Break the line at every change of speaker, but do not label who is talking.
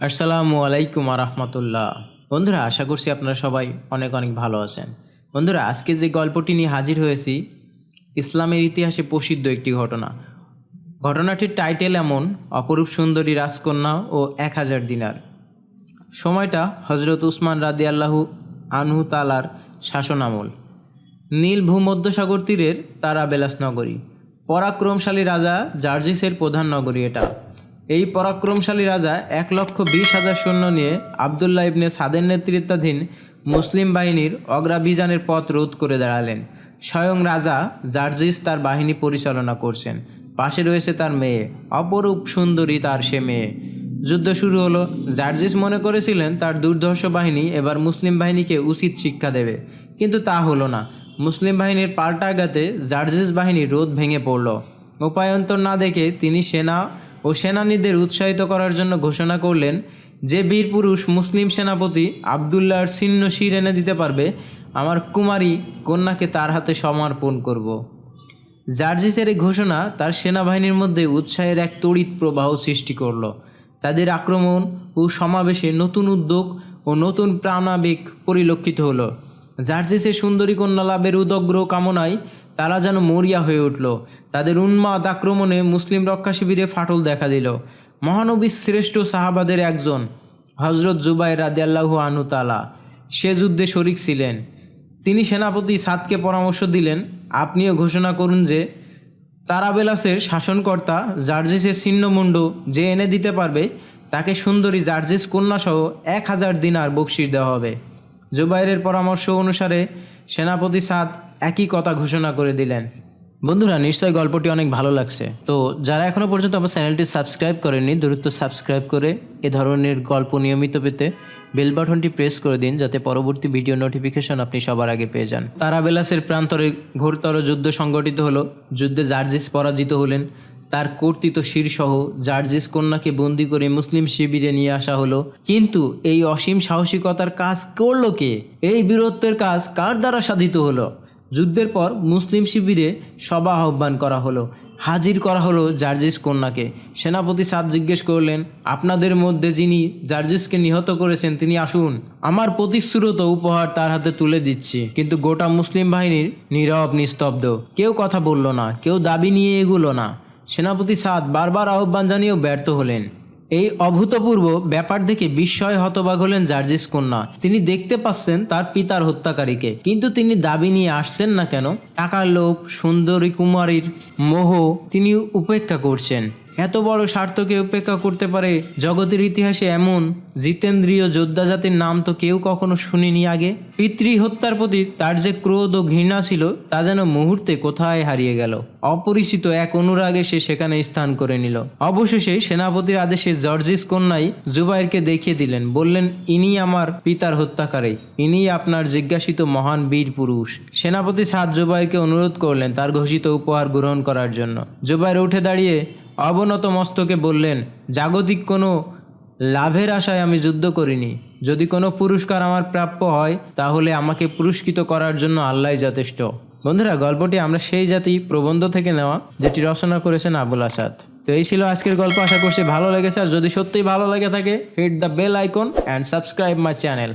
আসসালামু আলাইকুম রহমতুল্লাহ বন্ধুরা, আশা করছি আপনারা সবাই অনেক অনেক ভালো আছেন। বন্ধুরা, আজকে যে গল্পটি নিয়ে হাজির হয়েছি, ইসলামের ইতিহাসে প্রসিদ্ধ একটি ঘটনা। ঘটনাটির টাইটেল এমন, অপরূপ সুন্দরী রাজকন্যা ও এক হাজার দিনার। সময়টা হজরত উসমান রাদি আল্লাহু আনহু তালার শাসনামল। নীল ভূমধ্যসাগর তীরের তারা বেলাস নগরী। পরাক্রমশালী রাজা জার্জিসের প্রধান নগরী এটা। এই পরাক্রমশালী রাজা এক লক্ষ বিশ হাজার সৈন্য নিয়ে আবদুল্লাহ ইবনে সাদের নেতৃত্বাধীন মুসলিম বাহিনীর অগ্রাভিযানের পথ রোধ করে দাঁড়ালেন। স্বয়ং রাজা জার্জিস তার বাহিনী পরিচালনা করছেন। পাশে রয়েছে তার মেয়ে। অপরূপ সুন্দরী তার সে মেয়ে। যুদ্ধ শুরু হলো। জার্জিস মনে করেছিলেন তার দুর্ধর্ষ বাহিনী এবার মুসলিম বাহিনীকে উচিত শিক্ষা দেবে। কিন্তু তা হলো না। মুসলিম বাহিনীর পাল্টা আঘাতে জার্জিস বাহিনীর রোধ ভেঙে পড়ল। উপায়ন্তর না দেখে তিনি সেনা ও সেনানীদের উৎসাহিত করার জন্য ঘোষণা করলেন যে বীর পুরুষ মুসলিম সেনাপতি আবদুল্লাহর ছিন্ন শির এনে দিতে পারবে, আমার কুমারী কন্যাকে তার হাতে সমর্পণ করব। জার্জিসের এই ঘোষণা তার সেনাবাহিনীর মধ্যে উৎসাহের এক তড়িৎ প্রবাহ সৃষ্টি করল তাদের আক্রমণ ও সমাবেশে নতুন উদ্যোগ ও নতুন প্রাণাবেগ পরিলক্ষিত হলো জার্জিসের সুন্দরী কন্যা লাভের উদগ্র কামনায় তারা যেন মরিয়া হয়ে উঠল। তাদের উন্মাদ আক্রমণে মুসলিম রক্ষা শিবিরে ফাটল দেখা দিল। মহানবীর শ্রেষ্ঠ সাহাবাদের একজন হজরত জুবাই রাদিয়াল্লাহু আনু তালা সে যুদ্ধে শরিক ছিলেন। তিনি সেনাপতি সাদকে পরামর্শ দিলেন, আপনিও ঘোষণা করুন যে তারাবেলাসের শাসনকর্তা জার্জিসের ছিন্নমুণ্ড যে এনে দিতে পারবে, তাকে সুন্দরী জার্জিস কন্যাসহ এক হাজার দিনার বকশিস দেওয়া হবে। জুবাইরের পরামর্শ অনুসারে সেনাপতি সাদ একই কথা ঘোষণা করে দিলেন। বন্ধুরা, নিশ্চয়ই গল্পটি অনেক ভালো লাগছে। তো যারা এখনও পর্যন্ত আমার চ্যানেলটি সাবস্ক্রাইব করেননি, দ্রুত সাবস্ক্রাইব করে এ ধরনের গল্প নিয়মিত পেতে বেল বাটনটি প্রেস করে দিন, যাতে পরবর্তী ভিডিও নোটিফিকেশন আপনি সবার আগে পেয়ে যান। তারাবেলাসের প্রান্তরে ঘোরতর যুদ্ধ সংগঠিত হলো। যুদ্ধে জার্জিস পরাজিত হলেন। তার কর্তৃত শিরসহ জার্জিস কন্যাকে বন্দি করে মুসলিম শিবিরে নিয়ে আসা হলো। কিন্তু এই অসীম সাহসিকতার কাজ করল কে? এই বীরত্বের কাজ কার দ্বারা সাধিত হলো? যুদ্ধের পর মুসলিম শিবিরে সভা আহ্বান করা হলো। হাজির করা হলো জার্জিস কন্যাকে। সেনাপতি সাদ জিজ্ঞেস করলেন, আপনাদের মধ্যে যিনি জার্জিসকে নিহত করেছেন, তিনি আসুন। আমার প্রতিশ্রুত উপহার তার হাতে তুলে দিচ্ছি। কিন্তু গোটা মুসলিম বাহিনীর নীরব, নিস্তব্ধ। কেউ কথা বলল না, কেউ দাবি নিয়ে এগুলো না। সেনাপতি সাদ বারবার আহ্বান জানিয়েও ব্যর্থ হলেন। এই অভূতপূর্ব ব্যাপার দেখে বিস্ময় হতবাগ হলেন জার্জিস কন্যা। তিনি দেখতে পাচ্ছেন তার পিতার হত্যাকারীকে। কিন্তু তিনি দাবি নিয়ে আসছেন না কেন? টাকার লোভ, সুন্দরী কুমারীর মোহ তিনি উপেক্ষা করছেন। এত বড় স্বার্থকে উপেক্ষা করতে পারে জগতের ইতিহাসে এমন জিতেন্দ্রীয় যোদ্ধা জাতির নাম তো কেউ কখনো শুনিনি আগে। পিতৃ হত্যার প্রতি তার যে ক্রোধ ও ঘৃণা ছিল, তা যেন মুহূর্তে কোথায় হারিয়ে গেল। অপরিচিত এক অনুরাগে সে সেখানে স্থান করে নিল। অবশেষে সেনাপতির আদেশে জর্জিস কন্যাই জুবাইরকে দেখিয়ে দিলেন, বললেন, ইনি আমার পিতার হত্যাকারী। ইনি আপনার জিজ্ঞাসিত মহান বীর পুরুষ। সেনাপতি সাদ জুবাইরকে অনুরোধ করলেন তার ঘোষিত উপহার গ্রহণ করার জন্য। জুবাইর উঠে দাঁড়িয়ে অবনত মস্তকে বললেন, জাগতিক কোনো লাভের আশায় আমি যুদ্ধ করিনি। যদি কোনো পুরস্কার আমার প্রাপ্য হয়, তাহলে আমাকে পুরস্কৃত করার জন্য আল্লাহ যথেষ্ট। বন্ধুরা, গল্পটি আমরা সেই জাতি প্রবন্ধ থেকে নেওয়া, যেটি রচনা করেছেন আবুল আসাদ। তো এই ছিল আজকের গল্প। আশা করছি ভালো লেগেছে। আর যদি সত্যিই ভালো লেগে থাকে hit the bell icon and subscribe my channel